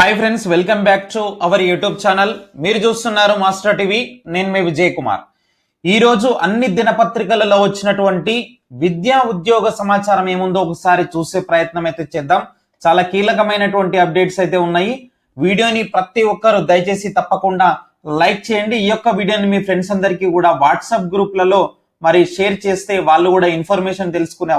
Hi friends welcome back to our YouTube channel మీరు చూస్తున్నారు master TV నేను మీ విజయ్ కుమార్ ఈరోజు అన్ని దినపత్రికలలో వచ్చినటువంటి విద్యా ఉద్యోగ సమాచారం ఏముందో ఒకసారి చూసే ప్రయత్నం అయితే చేద్దాం. చాలా కీలకమైనటువంటి అప్డేట్స్ అయితే ఉన్నాయి. వీడియోని ప్రతి ఒక్కరు దయచేసి తప్పకుండా లైక్ చేయండి. ఈ యొక్క వీడియోని మీ ఫ్రెండ్స్ అందరికీ కూడా వాట్సాప్ గ్రూప్లలో మరి షేర్ చేస్తే వాళ్ళు కూడా ఇన్ఫర్మేషన్ తెలుసుకునే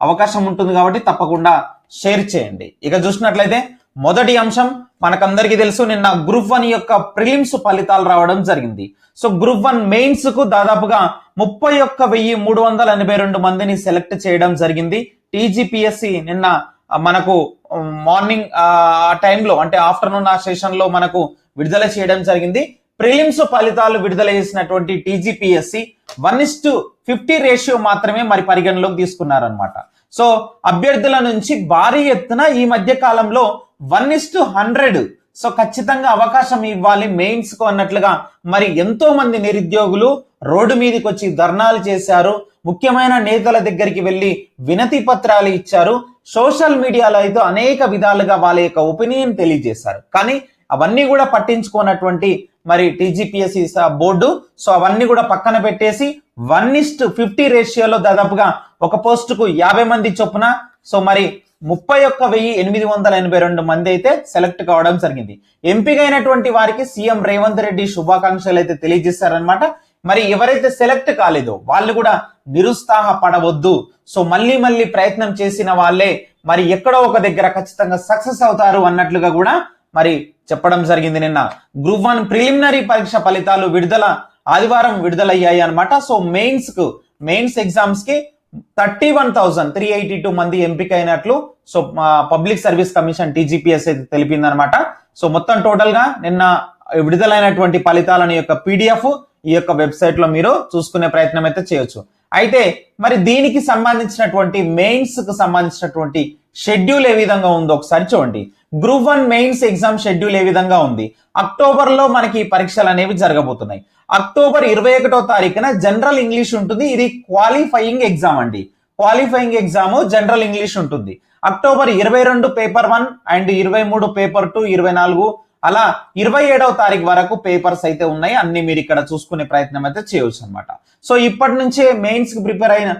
అవకాశం ఉంటుంది కాబట్టి తప్పకుండా షేర్ చేయండి. ఇక చూసినట్లయితే మొదటి అంశం మనకందరికీ తెలుసు నిన్న గ్రూప్ వన్ యొక్క ప్రిలిమ్స్ ఫలితాలు రావడం జరిగింది. సో గ్రూప్ వన్ మెయిన్స్కు దాదాపుగా ముప్పై ఒక్క వెయ్యి మూడు వందల ఎనభై రెండు మందిని సెలెక్ట్ చేయడం జరిగింది. టీజీపీఎస్సి నిన్న మనకు మార్నింగ్ ఆ టైంలో అంటే ఆఫ్టర్నూన్ ఆ సెషన్లో మనకు విడుదల చేయడం జరిగింది. ప్రిలిమ్స్ ఫలితాలు విడుదల చేసినటువంటి TGPSC one is to fifty ratio మాత్రమే మరి పరిగణలోకి తీసుకున్నారనమాట సో అభ్యర్థుల నుంచి భారీ ఎత్తున ఈ మధ్య కాలంలో one is to hundred. So ఖచ్చితంగా అవకాశం ఇవ్వాలి మెయిన్స్కు అన్నట్లుగా. మరి ఎంతో మంది నిరుద్యోగులు రోడ్డు మీదకి వచ్చి ధర్నాలు చేశారు. ముఖ్యమైన నేతల దగ్గరికి వెళ్ళి వినతి పత్రాలు ఇచ్చారు. సోషల్ మీడియాలో అయితే అనేక విధాలుగా వాళ్ళ యొక్క ఒపీనియన్ తెలియజేశారు. కానీ అవన్నీ కూడా పట్టించుకున్నటువంటి మరి టీజీపీఎస్సీ బోర్డు. సో అవన్నీ కూడా పక్కన పెట్టేసి వన్ ఇస్ట్ ఫిఫ్టీ రేషియోలో దాదాపుగా ఒక పోస్టుకు యాభై మంది చొప్పున. సో మరి ముప్పై ఒక్క వెయ్యి ఎనిమిది వందల ఎనభై రెండు మంది అయితే సెలెక్ట్ కావడం జరిగింది. ఎంపికైనటువంటి వారికి సీఎం రేవంత్ రెడ్డి శుభాకాంక్షలు అయితే తెలియజేస్తారనమాట మరి ఎవరైతే సెలెక్ట్ కాలేదో వాళ్ళు కూడా నిరుత్సాహ పడవద్దు సో మళ్ళీ మళ్ళీ ప్రయత్నం చేసిన వాళ్ళే మరి ఎక్కడో ఒక దగ్గర ఖచ్చితంగా సక్సెస్ అవుతారు అన్నట్లుగా కూడా మరి చెప్పడం జరిగింది నిన్న. గ్రూప్ వన్ ప్రిలిమినరీ పరీక్ష ఫలితాలు విడుదల ఆదివారం విడుదలయ్యాయి అనమాట సో మెయిన్స్కు మెయిన్స్ ఎగ్జామ్స్కి thirty one thousand three eighty two మంది ఎంపికైనట్లు. So public service commission TGPS అయితే తెలిపిందనమాట సో మొత్తం టోటల్గా నిన్న విడుదలైనటువంటి ఫలితాలను యొక్క పీడిఎఫ్ ఈ యొక్క వెబ్సైట్లో మీరు చూసుకునే ప్రయత్నం అయితే చేయొచ్చు. అయితే మరి దీనికి సంబంధించినటువంటి మెయిన్స్కు సంబంధించినటువంటి షెడ్యూల్ ఏ విధంగా ఉందో ఒకసారి చూడండి. Group one mains exam schedule ఏ విధంగా ఉంది? అక్టోబర్లో మనకి పరీక్షలు అనేవి జరగబోతున్నాయి. అక్టోబర్ ఇరవై ఒకటో తారీఖున జనరల్ ఇంగ్లీష్ ఉంటుంది. ఇది క్వాలిఫైయింగ్ ఎగ్జామ్ అండి. క్వాలిఫైయింగ్ ఎగ్జామ్ జనరల్ ఇంగ్లీష్ ఉంటుంది. అక్టోబర్ ఇరవై రెండు పేపర్ వన్ అండ్ ఇరవై మూడు పేపర్ టూ ఇరవై నాలుగు అలా ఇరవై ఏడవ తారీఖు వరకు పేపర్స్ అయితే ఉన్నాయి. అన్ని మీరు ఇక్కడ చూసుకునే ప్రయత్నం అయితే చేయవచ్చు అనమాట సో ఇప్పటి నుంచే మెయిన్స్కి ప్రిపేర్ అయిన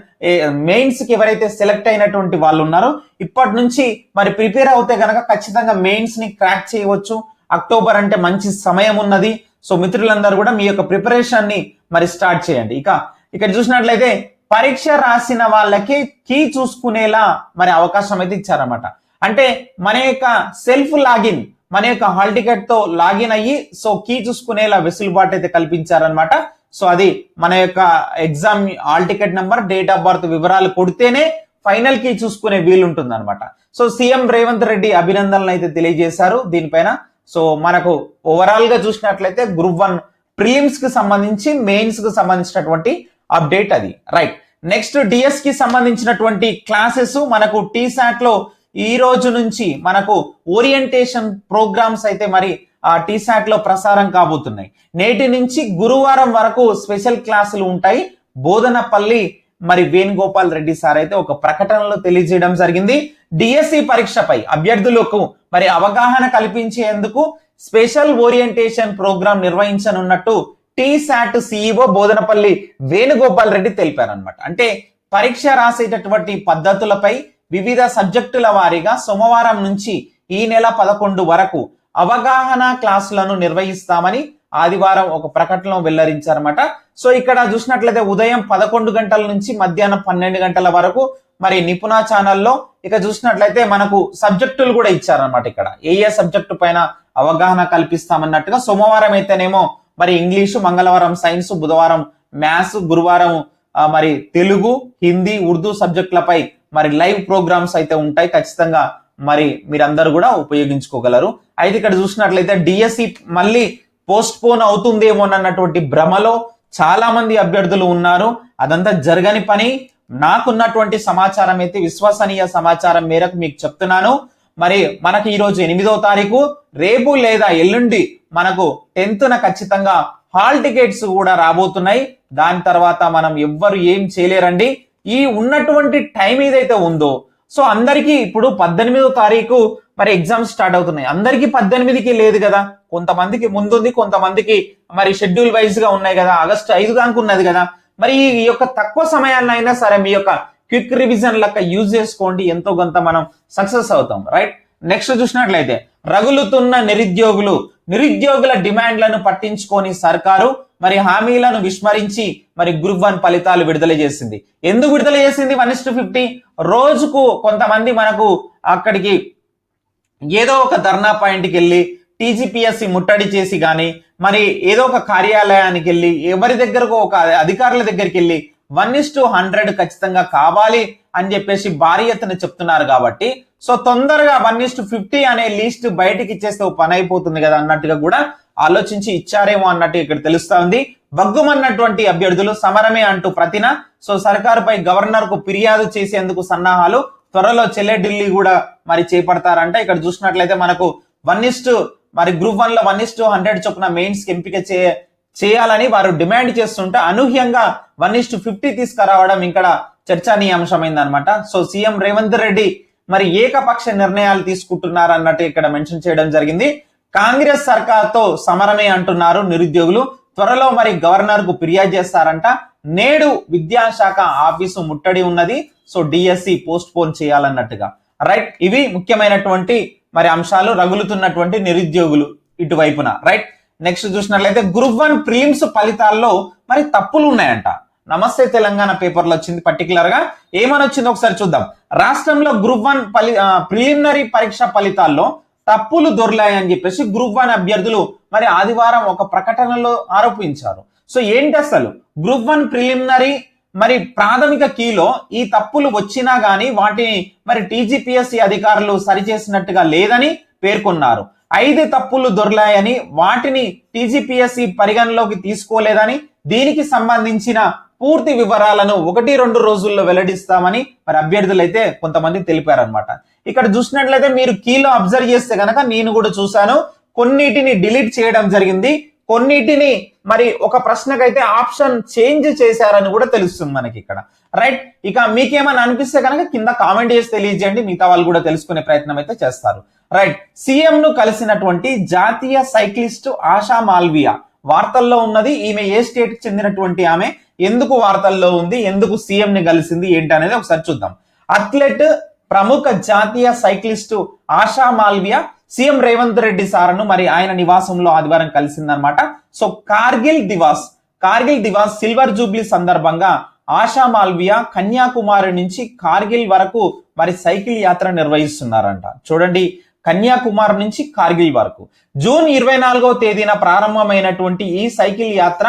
మెయిన్స్కి ఎవరైతే సెలెక్ట్ అయినటువంటి వాళ్ళు ఉన్నారో ఇప్పటి నుంచి మరి ప్రిపేర్ అవుతే కనుక ఖచ్చితంగా మెయిన్స్ని క్రాక్ చేయవచ్చు. అక్టోబర్ అంటే మంచి సమయం ఉన్నది. సో మిత్రులందరూ కూడా మీ యొక్క ప్రిపరేషన్ని మరి స్టార్ట్ చేయండి. ఇక ఇక్కడ చూసినట్లయితే పరీక్ష రాసిన వాళ్ళకి కీ చూసుకునేలా మరి అవకాశం అయితే ఇచ్చారన్నమాట. అంటే మన యొక్క సెల్ఫ్ లాగిన్ మన యొక్క హాల్ టికెట్తో లాగిన్ అయ్యి సో కీ చూసుకునేలా వెసులుబాటు అయితే కల్పించారనమాట సో అది మన యొక్క exam hall ticket number date of birth వివరాలు కొడితేనే ఫైనల్ కీ చూసుకునే వీలు ఉంటుంది అనమాట సో సీఎం రేవంత్ రెడ్డి అభినందనలు అయితే తెలియజేశారు దీనిపైన. సో మనకు ఓవరాల్గా చూసినట్లయితే గ్రూప్ వన్ ప్రిలిమ్స్కి సంబంధించి మెయిన్స్కి సంబంధించినటువంటి అప్డేట్ అది. రైట్ నెక్స్ట్ డిఎస్కి సంబంధించినటువంటి క్లాసెస్ మనకు టీసాట్లో ఈ రోజు నుంచి మనకు ఓరియంటేషన్ ప్రోగ్రామ్స్ అయితే మరి ఆ టీసాట్లో ప్రసారం కాబోతున్నాయి. నేటి నుంచి గురువారం వరకు స్పెషల్ క్లాసులు ఉంటాయి. బోధనపల్లి మరి వేణుగోపాల్ రెడ్డి సార్ అయితే ఒక ప్రకటనలో తెలియజేయడం జరిగింది. డిఎస్సి పరీక్షపై అభ్యర్థులకు మరి అవగాహన కల్పించేందుకు special orientation programme నిర్వహించనున్నట్టు T SAT CEO Bodhanapalli Venugopal Reddy తెలిపారనమాట అంటే పరీక్ష రాసేటటువంటి పద్ధతులపై వివిధ సబ్జెక్టుల వారీగా సోమవారం నుంచి ఈ నెల పదకొండు వరకు అవగాహన క్లాసులను నిర్వహిస్తామని ఆదివారం ఒక ప్రకటనలో వెల్లడించారన్నమాట. సో ఇక్కడ చూసినట్లయితే ఉదయం పదకొండు గంటల నుంచి మధ్యాహ్నం పన్నెండు గంటల వరకు మరి నిపుణ ఛానల్లో ఇక చూసినట్లయితే మనకు సబ్జెక్టులు కూడా ఇచ్చారనమాట ఇక్కడ. ఏ ఏ సబ్జెక్టు పైన అవగాహన కల్పిస్తామన్నట్టుగా సోమవారం అయితేనేమో మరి ఇంగ్లీషు మంగళవారం సైన్స్ బుధవారం మ్యాథ్స్ గురువారం మరి తెలుగు హిందీ ఉర్దూ సబ్జెక్టులపై మరి లైవ్ ప్రోగ్రామ్స్ అయితే ఉంటాయి ఖచ్చితంగా మరి మీరందరూ కూడా ఉపయోగించుకోగలరు. అయితే ఇక్కడ చూసినట్లయితే డిఎస్సి మళ్ళీ పోస్ట్ పోన్ అవుతుందేమోనన్నటువంటి భ్రమలో చాలా మంది అభ్యర్థులు ఉన్నారు. అదంతా జరగని పని. నాకున్నటువంటి సమాచారం అయితే విశ్వసనీయ సమాచారం మేరకు మీకు చెప్తున్నాను. మరి మనకి ఈరోజు ఎనిమిదో తారీఖు. రేపు లేదా ఎల్లుండి మనకు టెన్త్న ఖచ్చితంగా హాల్ టికెట్స్ కూడా రాబోతున్నాయి. దాని తర్వాత మనం ఎవ్వరు ఏం చేయలేరండి. ఈ ఉన్నటువంటి టైం ఏదైతే ఉందో సో అందరికీ ఇప్పుడు పద్దెనిమిదో తారీఖు మరి ఎగ్జామ్స్ స్టార్ట్ అవుతున్నాయి. అందరికీ పద్దెనిమిదికి లేదు కదా. కొంతమందికి ముందుంది కొంతమందికి మరి షెడ్యూల్ వైజ్గా ఉన్నాయి కదా. ఆగస్టు ఐదు దానికి ఉన్నది కదా. మరి ఈ యొక్క తక్కువ సమయాల్లో అయినా సరే మీ యొక్క క్విక్ రివిజన్ లెక్క యూజ్ చేసుకోండి. ఎంతో కొంత మనం సక్సెస్ అవుతాం రైట్ నెక్స్ట్ చూసినట్లయితే రగులుతున్న నిరుద్యోగులు నిరుద్యోగుల డిమాండ్లను పట్టించుకొని సర్కారు మరి హామీలను విస్మరించి మరి గ్రూప్ వన్ ఫలితాలు విడుదల చేసింది. ఎందుకు విడుదల చేసింది? One is fifty. రోజుకు కొంతమంది మనకు అక్కడికి ఏదో ఒక ధర్నా పాయింట్కి వెళ్ళి టీజీపీఎస్సి ముట్టడి చేసి కానీ మరి ఏదో ఒక కార్యాలయానికి వెళ్ళి ఎవరి దగ్గరకు ఒక అధికారుల దగ్గరికి వెళ్ళి వన్ ఇస్ టు హండ్రెడ్ ఖచ్చితంగా కావాలి అని చెప్పేసి భారీ ఎత్తున చెప్తున్నారు కాబట్టి సో తొందరగా వన్ ఇస్ట్ ఫిఫ్టీ అనే లిస్ట్ బయటకి ఇచ్చేస్తే పని అయిపోతుంది కదా అన్నట్టుగా కూడా ఆలోచించి ఇచ్చారేమో అన్నట్టు ఇక్కడ తెలుస్తా ఉంది. బగ్గుమన్నటువంటి అభ్యర్థులు సమరమే అంటూ ప్రతిన. సో సర్కారుపై గవర్నర్కు ఫిర్యాదు చేసేందుకు సన్నాహాలు. త్వరలో చెల్లె ఢిల్లీ కూడా మరి చేపడతారంట. ఇక్కడ చూసినట్లయితే మనకు వన్ ఇస్ మరి గ్రూప్ వన్లో వన్ ఇస్ టు హండ్రెడ్ చొప్పున మెయిన్స్కి ఎంపిక చే చేయాలని వారు డిమాండ్ చేస్తుంటే అనూహ్యంగా వన్ ఇస్ టు ఫిఫ్టీ తీసుకురావడం ఇక్కడ చర్చనీయాంశమైంది అనమాట సో సీఎం రేవంత్ రెడ్డి మరి ఏకపక్ష నిర్ణయాలు తీసుకుంటున్నారు అన్నట్టు ఇక్కడ మెన్షన్ చేయడం జరిగింది. కాంగ్రెస్ సర్కార్తో సమరమే అంటున్నారు నిరుద్యోగులు. త్వరలో మరి గవర్నర్కు ఫిర్యాదు చేస్తారంట. నేడు విద్యాశాఖ ఆఫీసు ముట్టడి ఉన్నది. సో డిఎస్సి పోస్ట్ పోన్ చేయాలన్నట్టుగా. రైట్? ఇవి ముఖ్యమైనటువంటి మరి అంశాలు. రగులుతున్నటువంటి నిరుద్యోగులు ఇటువైపున. రైట్? నెక్స్ట్ చూసినట్లయితే గ్రూప్ వన్ ప్రిలిమ్స్ ఫలితాల్లో మరి తప్పులు ఉన్నాయంట నమస్తే తెలంగాణ పేపర్లో వచ్చింది పర్టికులర్గా. ఏమని వచ్చింది ఒకసారి చూద్దాం. రాష్ట్రంలో గ్రూప్ వన్ ఫలి ప్రిలిమినరీ పరీక్ష ఫలితాల్లో తప్పులు దొర్లాయని చెప్పేసి గ్రూప్ వన్ అభ్యర్థులు మరి ఆదివారం ఒక ప్రకటనలో ఆరోపించారు. సో ఏంటి అసలు? గ్రూప్ వన్ ప్రిలిమినరీ మరి ప్రాథమిక కీలో ఈ తప్పులు వచ్చినా గానీ వాటిని మరి టీజీపీఎస్సీ అధికారులు సరిచేసినట్టుగా లేదని పేర్కొన్నారు. ఐదు తప్పులు దొర్లాయని వాటిని టీజీపీఎస్సీ పరిగణలోకి తీసుకోలేదని దీనికి సంబంధించిన పూర్తి వివరాలను ఒకటి రెండు రోజుల్లో వెల్లడిస్తామని మరి అభ్యర్థులు అయితే కొంతమంది తెలిపారనమాట ఇక్కడ చూసినట్లయితే మీరు కీలో అబ్జర్వ్ చేస్తే కనుక నేను కూడా చూశాను. కొన్నిటిని డిలీట్ చేయడం జరిగింది. కొన్నిటిని మరి ఒక ప్రశ్నకైతే ఆప్షన్ చేంజ్ చేశారని కూడా తెలుస్తుంది మనకి ఇక్కడ. రైట్? ఇక మీకేమైనా అనిపిస్తే కనుక కింద కామెంట్ చేసి తెలియజేయండి. మిగతా వాళ్ళు కూడా తెలుసుకునే ప్రయత్నం అయితే చేస్తారు. రైట్? సీఎం ను కలిసినటువంటి జాతీయ సైక్లిస్ట్ ఆశా మాల్వియా. వార్తల్లో ఉన్నది. ఈమె ఏ స్టేట్కి చెందినటువంటి ఆమె? ఎందుకు వార్తల్లో ఉంది? ఎందుకు సీఎం ని కలిసింది? ఏంటి అనేది ఒకసారి చూద్దాం. అథ్లెట్ ప్రముఖ జాతీయ సైక్లిస్టు ఆశా మాల్వియా సీఎం రేవంత్ రెడ్డి సార్ను మరి ఆయన నివాసంలో ఆదివారం కలిసిందనమాట so Kargil Diwas Kargil Diwas silver jubilee సందర్భంగా ఆశా మాల్వియా కన్యాకుమారి నుంచి కార్గిల్ వరకు మరి సైకిల్ యాత్ర నిర్వహిస్తున్నారంట. చూడండి కన్యాకుమారి నుంచి కార్గిల్ వరకు. జూన్ ఇరవై నాలుగవ తేదీన ప్రారంభమైనటువంటి ఈ సైకిల్ యాత్ర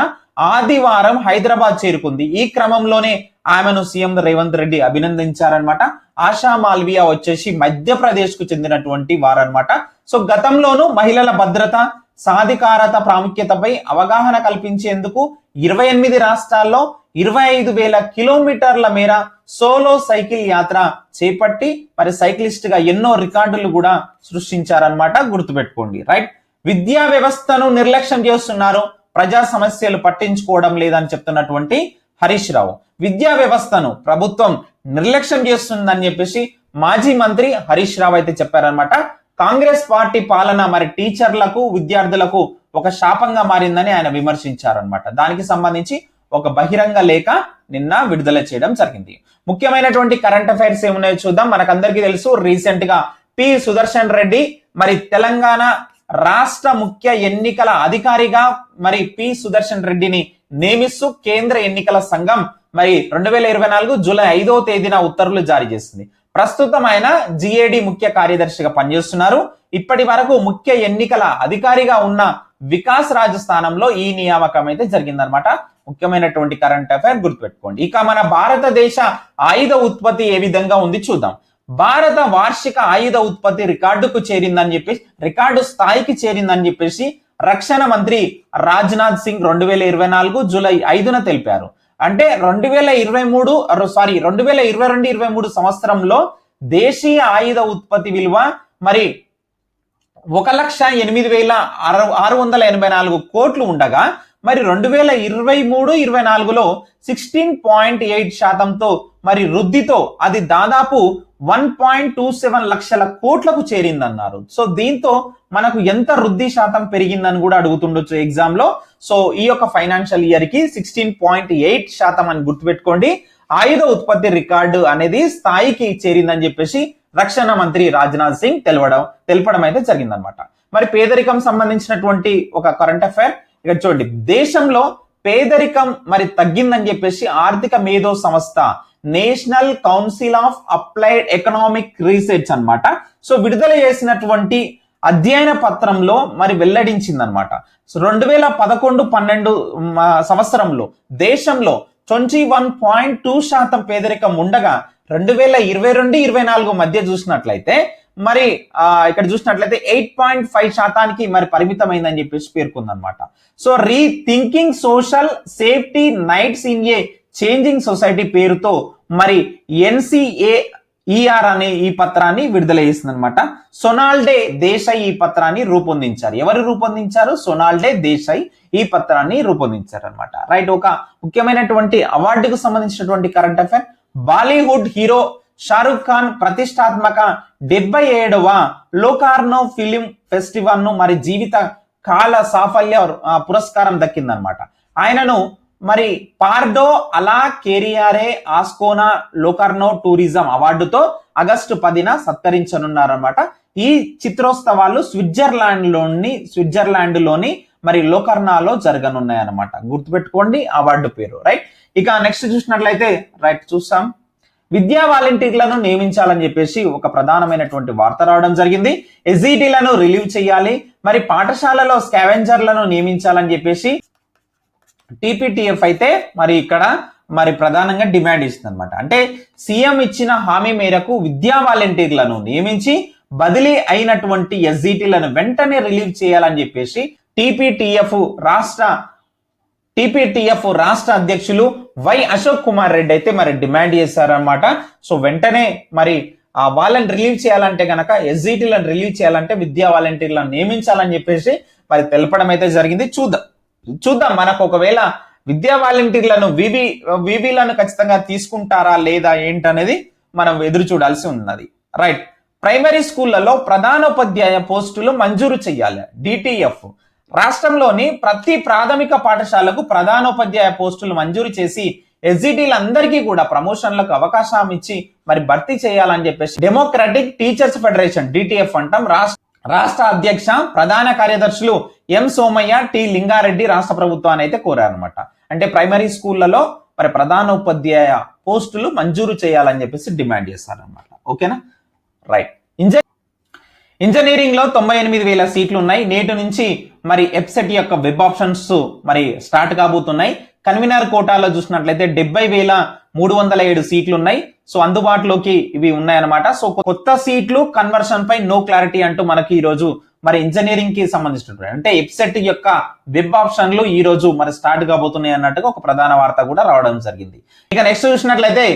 ఆదివారం హైదరాబాద్ చేరుకుంది. ఈ క్రమంలోనే ఆమెను సీఎం రేవంత్ రెడ్డి అభినందించారనమాట ఆశా మాల్వియా వచ్చేసి మధ్యప్రదేశ్కు చెందినటువంటి వారనమాట సో గతంలోనూ మహిళల భద్రత సాధికారత ప్రాముఖ్యతపై అవగాహన కల్పించేందుకు ఇరవై ఎనిమిది రాష్ట్రాల్లో ఇరవై ఐదు వేల కిలోమీటర్ల మేర సోలో సైకిల్ యాత్ర చేపట్టి మరి సైక్లిస్ట్గా ఎన్నో రికార్డులు కూడా సృష్టించారనమాట గుర్తుపెట్టుకోండి. రైట్? విద్యా వ్యవస్థను నిర్లక్ష్యం చేస్తున్నారు. ప్రజా సమస్యలు పట్టించుకోవడం లేదని చెప్తున్నటువంటి హరీష్ రావు. విద్యా వ్యవస్థను ప్రభుత్వం నిర్లక్ష్యం చేస్తుందని చెప్పేసి మాజీ మంత్రి హరీష్ రావు అయితే చెప్పారనమాట కాంగ్రెస్ పార్టీ పాలన మరి టీచర్లకు విద్యార్థులకు ఒక శాపంగా మారిందని ఆయన విమర్శించారనమాట దానికి సంబంధించి ఒక బహిరంగ లేఖ నిన్న విడుదల చేయడం జరిగింది. ముఖ్యమైనటువంటి కరెంట్ అఫైర్స్ ఏమున్నాయో చూద్దాం. మనకందరికీ తెలుసు రీసెంట్గా పి సుదర్శన్ రెడ్డి మరి తెలంగాణ రాష్ట్ర ముఖ్య ఎన్నికల అధికారిగా మరి పి సుదర్శన్ రెడ్డిని నియమిస్తూ కేంద్ర ఎన్నికల సంఘం మరి రెండు వేల ఇరవై నాలుగు జూలై ఐదో తేదీన ఉత్తర్వులు జారీ చేసింది. ప్రస్తుతం ఆయన జిఏడి ముఖ్య కార్యదర్శిగా పనిచేస్తున్నారు. ఇప్పటి వరకు ముఖ్య ఎన్నికల అధికారిగా ఉన్న వికాస్ రాజ్ స్థానంలో ఈ నియామకం అయితే జరిగిందనమాట ముఖ్యమైనటువంటి కరెంట్ అఫైర్ గుర్తుపెట్టుకోండి. ఇక మన భారతదేశ ఆయుధ ఉత్పత్తి ఏ విధంగా ఉంది చూద్దాం. భారత వార్షిక ఆయుధ ఉత్పత్తి రికార్డుకు చేరిందని చెప్పేసి రికార్డు స్థాయికి చేరిందని చెప్పేసి రక్షణ మంత్రి రాజ్నాథ్ సింగ్ రెండు వేల ఇరవై నాలుగు జూలై ఐదున తెలిపారు. అంటే రెండు వేల ఇరవై మూడు సారీ రెండు వేల ఇరవై రెండు ఇరవై మూడు సంవత్సరంలో దేశీయ ఆయుధ ఉత్పత్తి విలువ మరి ఒక లక్ష ఎనిమిది వేల ఆరు ఆరు వందల ఎనభై నాలుగు కోట్లు ఉండగా మరి రెండు వేల ఇరవై మూడు ఇరవై నాలుగులో సిక్స్టీన్ పాయింట్ ఎయిట్ శాతంతో మరి వృద్ధితో అది దాదాపు వన్ పాయింట్ టూ సెవెన్ లక్షల కోట్లకు చేరిందన్నారు. సో దీంతో మనకు ఎంత వృద్ధి శాతం పెరిగిందని కూడా అడుగుతుండొచ్చు ఎగ్జామ్లో సో ఈ యొక్క ఫైనాన్షియల్ ఇయర్కి సిక్స్టీన్ పాయింట్ ఎయిట్ శాతం అని గుర్తుపెట్టుకోండి. ఆయుధ ఉత్పత్తి రికార్డు అనేది స్థాయికి చేరిందని చెప్పేసి రక్షణ మంత్రి రాజ్నాథ్ సింగ్ తెలవడం తెలపడం అయితే జరిగిందనమాట మరి పేదరికం సంబంధించినటువంటి ఒక కరెంట్ అఫైర్ ఇక్కడ చూడండి దేశంలో పేదరికం మరి తగ్గిందని చెప్పేసి ఆర్థిక మేధో సంస్థ national council of applied economic research అన్నమాట. సో విడుదల చేసినటువంటి అధ్యయన పత్రంలో మరి వెల్లడించింది అనమాట సో రెండు వేల పదకొండు పన్నెండు సంవత్సరంలో దేశంలో ట్వంటీ వన్ పాయింట్ టూ శాతం పేదరికం ఉండగా రెండు వేల ఇరవై రెండు ఇరవై నాలుగు మధ్య చూసినట్లయితే మరి ఇక్కడ చూసినట్లయితే ఎయిట్ పాయింట్ ఫైవ్ శాతానికి మరి పరిమితమైందని చెప్పేసి పేర్కొందనమాట so rethinking social safety nets in a changing society పేరుతో మరి ఎన్సిఏ ఈఆర్ అనే ఈ పత్రాన్ని విడుదల చేసిందనమాట సొనాల్డే దేశాయ్ ఈ పత్రాన్ని రూపొందించారు. ఎవరు రూపొందించారు? సొనాల్డే దేశాయ్ ఈ పత్రాన్ని రూపొందించారు అనమాట రైట్ ఒక ముఖ్యమైనటువంటి అవార్డుకు సంబంధించినటువంటి current affair Bollywood hero Shahrukh Khan ప్రతిష్టాత్మక డెబ్బై ఏడవ లోకార్నో ఫిలిం ఫెస్టివల్ను మరి జీవిత కాల సాఫల్య పురస్కారం దక్కిందనమాట ఆయనను మరి పార్డో అలా కేరియారే ఆస్కోనా లోకర్నో టూరిజం అవార్డుతో ఆగస్టు పదిన సత్కరించనున్నారన్నమాట. ఈ చిత్రోత్సవాలు స్విట్జర్లాండ్లోని స్విట్జర్లాండ్లోని మరి లోకర్నాలో జరగనున్నాయన్నమాట. గుర్తుపెట్టుకోండి అవార్డు పేరు రైట్? ఇక నెక్స్ట్ చూసినట్లయితే రైట్ చూస్తాం. విద్యా వాలంటీర్లను నియమించాలని చెప్పేసి ఒక ప్రధానమైనటువంటి వార్త రావడం జరిగింది. ఎస్ఈటీలను రిలీవ్ చేయాలి మరి పాఠశాలలో స్కావెంజర్లను నియమించాలని చెప్పేసి టీపీటీఎఫ్ అయితే మరి ఇక్కడ మరి ప్రధానంగా డిమాండ్ ఇస్తుంది అనమాట అంటే సీఎం ఇచ్చిన హామీ మేరకు విద్యా వాలంటీర్లను నియమించి బదిలీ అయినటువంటి ఎస్జిటీలను వెంటనే రిలీవ్ చేయాలని చెప్పేసి టీపీటీఎఫ్ రాష్ట్ర టీపీటీఎఫ్ రాష్ట్ర అధ్యక్షులు వై అశోక్ కుమార్ రెడ్డి అయితే మరి డిమాండ్ చేశారనమాట సో వెంటనే మరి ఆ వాళ్ళని రిలీవ్ చేయాలంటే కనుక ఎస్జిటీలను రిలీవ్ చేయాలంటే విద్యా వాలంటీర్లను నియమించాలని చెప్పేసి మరి తెలపడం అయితే జరిగింది. చూద్దాం. చూద్దాం మనకు ఒకవేళ విద్యా వాలంటీర్లను వివి వివిలను ఖచ్చితంగా తీసుకుంటారా లేదా ఏంటనేది మనం ఎదురు చూడాల్సి ఉన్నది. రైట్ ప్రైమరీ స్కూళ్ళలో ప్రధానోపాధ్యాయ పోస్టులు మంజూరు చేయాలి డిటిఎఫ్ రాష్ట్రంలోని ప్రతి ప్రాథమిక పాఠశాలకు ప్రధానోపాధ్యాయ పోస్టులు మంజూరు చేసి ఎస్జిటీలందరికీ కూడా ప్రమోషన్లకు అవకాశం ఇచ్చి మరి భర్తీ చేయాలని చెప్పేసి డెమోక్రటిక్ టీచర్స్ ఫెడరేషన్ డిటిఎఫ్ అంటాం. రాష్ట్ర రాష్ట్ర అధ్యక్ష ప్రధాన కార్యదర్శులు ఎం సోమయ్య టి లింగారెడ్డి రాష్ట్ర ప్రభుత్వాన్ని అయితే కోరారనమాట అంటే ప్రైమరీ స్కూళ్ళలో మరి ప్రధానోపాధ్యాయ పోస్టులు మంజూరు చేయాలని చెప్పేసి డిమాండ్ చేస్తారనమాట ఓకేనా? రైట్. ఇంజ ఇంజనీరింగ్లో తొంభై ఎనిమిది వేల సీట్లు ఉన్నాయి నేటి నుంచి మరి ఎప్సెట్ యొక్క వెబ్ ఆప్షన్స్ మరి స్టార్ట్ కాబోతున్నాయి. కన్వీనర్ కోటాలో చూసినట్లయితే డెబ్బై వేల మూడు వందల ఏడు సీట్లు ఉన్నాయి సో అందుబాటులోకి ఇవి ఉన్నాయన్నమాట. సో కొత్త సీట్లు కన్వర్షన్ పై నో క్లారిటీ అంటూ మనకి ఈరోజు మరి ఇంజనీరింగ్కి సంబంధించినటువంటి అంటే ఎప్సెట్ యొక్క వెబ్ ఆప్షన్లు ఈ రోజు మరి స్టార్ట్ కాబోతున్నాయి అన్నట్టుగా ఒక ప్రధాన వార్త కూడా రావడం జరిగింది. ఇక నెక్స్ట్ చూసినట్లయితే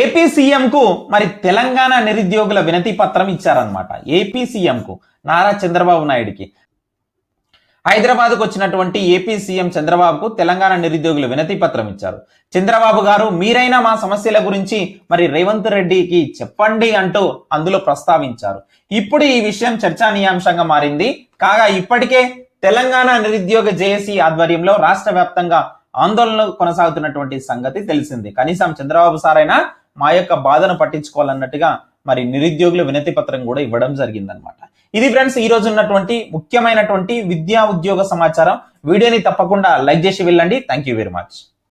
ఏపీ సీఎం కు మరి తెలంగాణ నిరుద్యోగుల వినతి పత్రం ఇచ్చారనమాట ఏపీ సీఎం కు నారా చంద్రబాబు నాయుడికి. హైదరాబాద్కు వచ్చినటువంటి ఏపీ సీఎం చంద్రబాబుకు తెలంగాణ నిరుద్యోగులు వినతి పత్రం ఇచ్చారు. చంద్రబాబు గారు మీరైనా మా సమస్యల గురించి మరి రేవంత్ రెడ్డికి చెప్పండి అంటూ అందులో ప్రస్తావించారు. ఇప్పుడు ఈ విషయం చర్చానీయాంశంగా మారింది. కాగా ఇప్పటికే తెలంగాణ నిరుద్యోగ జేఏసీ ఆధ్వర్యంలో రాష్ట్ర వ్యాప్తంగా ఆందోళనలు కొనసాగుతున్నటువంటి సంగతి తెలిసింది. కనీసం చంద్రబాబు సారైనా మా యొక్క బాధను పట్టించుకోవాలన్నట్టుగా మరి నిరుద్యోగుల వినతి పత్రం కూడా ఇవ్వడం జరిగిందనమాట. ఇది ఫ్రెండ్స్ ఈ రోజు ఉన్నటువంటి ముఖ్యమైనటువంటి విద్యా ఉద్యోగ సమాచారం. వీడియోని తప్పకుండా లైక్ చేసి వెళ్ళండి. Thank you very much